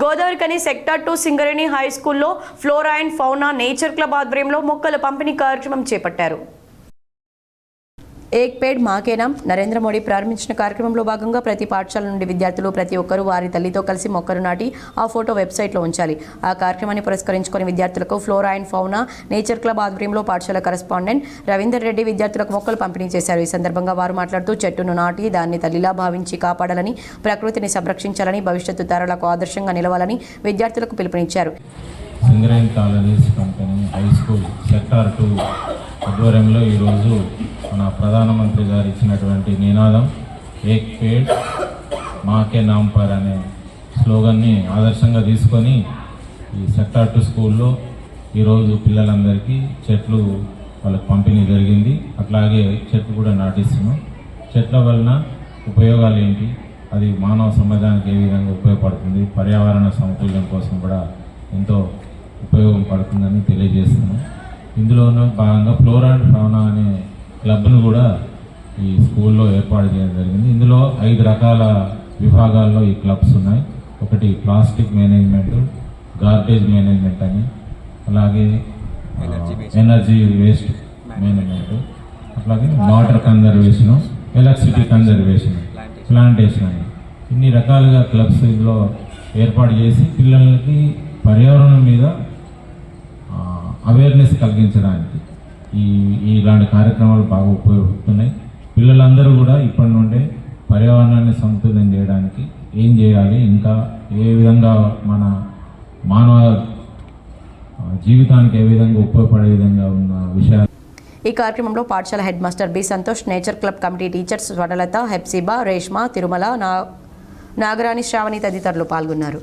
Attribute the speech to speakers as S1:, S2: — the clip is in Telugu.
S1: Godavarikhani sector two Singareni high స్కూల్లో flora and fauna nature club ఆధ్వర్యంలో మొక్కల పంపిణీ కార్యక్రమం చేపట్టారు. ఏక్ పేడ్ మాకేనాం. నరేంద్ర మోడీ ప్రారంభించిన కార్యక్రమంలో భాగంగా ప్రతి పాఠశాల నుండి విద్యార్థులు ప్రతి ఒక్కరూ వారి తల్లితో కలిసి మొక్కలు నాటి ఆ ఫోటో వెబ్సైట్లో ఉంచాలి. ఆ కార్యక్రమాన్ని పురస్కరించుకొని విద్యార్థులకు flora and fauna nature club ఆధ్వర్యంలో పాఠశాల కరెస్పాండెంట్ రవీందర్ రెడ్డి విద్యార్థులకు మొక్కలు పంపిణీ చేశారు. ఈ సందర్భంగా వారు మాట్లాడుతూ చెట్టును నాటి దాన్ని తల్లిలా భావించి కాపాడాలని ప్రకృతిని సంరక్షించాలని భవిష్యత్తు తరాలకు ఆదర్శంగా నిలవాలని విద్యార్థులకు పిలుపునిచ్చారు.
S2: Singareni collieries company high school sector two ఆధ్వర్యంలో ఈరోజు మన ప్రధానమంత్రి గారు ఇచ్చినటువంటి నినాదం ఏక్ పేడ్ మాకే నాంపర్ అనే స్లోగన్ని ఆదర్శంగా తీసుకొని ఈ సెక్టార్ టు స్కూల్లో ఈరోజు పిల్లలందరికీ చెట్లు వాళ్ళకి పంపిణీ జరిగింది. అట్లాగే చెట్లు కూడా నాటిస్తున్నాం. చెట్ల వలన ఉపయోగాలు ఏంటి? అది మానవ సమాజానికి ఏ విధంగా ఉపయోగపడుతుంది? పర్యావరణ సమతుల్యం కోసం కూడా ఎంతో ఉపయోగం పడుతుందని తెలియజేస్తున్నాం. ఇందులోనూ భాగంగా ఫ్లోరా అండ్ ఫౌనా అనే క్లబ్ను కూడా ఈ స్కూల్లో ఏర్పాటు చేయడం జరిగింది. ఇందులో ఐదు రకాల విభాగాల్లో ఈ క్లబ్స్ ఉన్నాయి. ఒకటి ప్లాస్టిక్ మేనేజ్మెంట్ గార్బేజ్ మేనేజ్మెంట్ అని అలాగే ఎనర్జీ వేస్ట్ మేనేజ్మెంట్. అట్లాగే water conservation electricity conservation plantation అని. ఇన్ని రకాలుగా క్లబ్స్ ఇందులో ఏర్పాటు చేసి పిల్లలకి పర్యావరణం మీద అవేర్నెస్ కలిగించడానికి ఈ ఇలాంటి కార్యక్రమాలు బాగా ఉపయోగపడుతున్నాయి. పిల్లలందరూ కూడా ఇప్పటి నుండే పర్యావరణాన్ని సమతుల్యం చేయడానికి ఏం చేయాలి? ఇంకా ఏ విధంగా మన మానవ జీవితానికి ఏ విధంగా ఉపయోగపడే విధంగా ఉన్న విషయాలు?
S1: ఈ కార్యక్రమంలో పాఠశాల head master B Santosh nature club committee teachers Vadalatha Hepsiba Reshma Tirumala నా నాగరాణి శ్రావణి తదితరులు పాల్గొన్నారు.